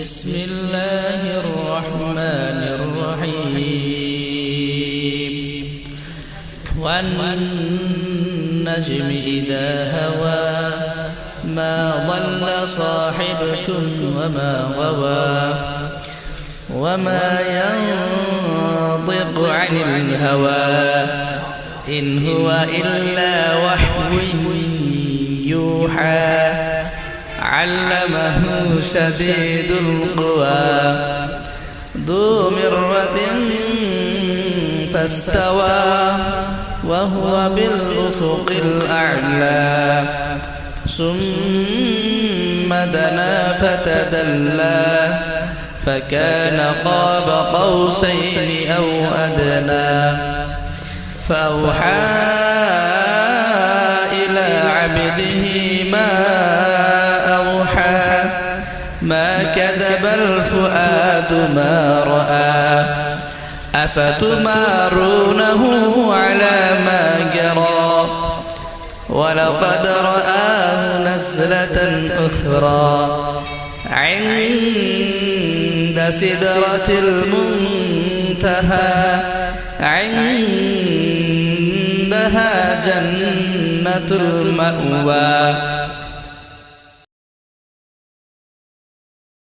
بسم الله الرحمن الرحيم. والنجم إذا هوى ما ضل صاحبكم وما غوى. وما ينطق عن الهوى إن هو إلا وحي يوحى. علمه شديد القوى ذو مرة فاستوى وهو بالأفق الأعلى ثم دنا فتدلى فكان قاب قوسين أو أدنى فأوحى ما كذب الفؤاد ما رأى. أفتمارونه على ما جرى. ولقد رآه نزلة أخرى. عند سدرة المنتهى. عندها جنة المأوى.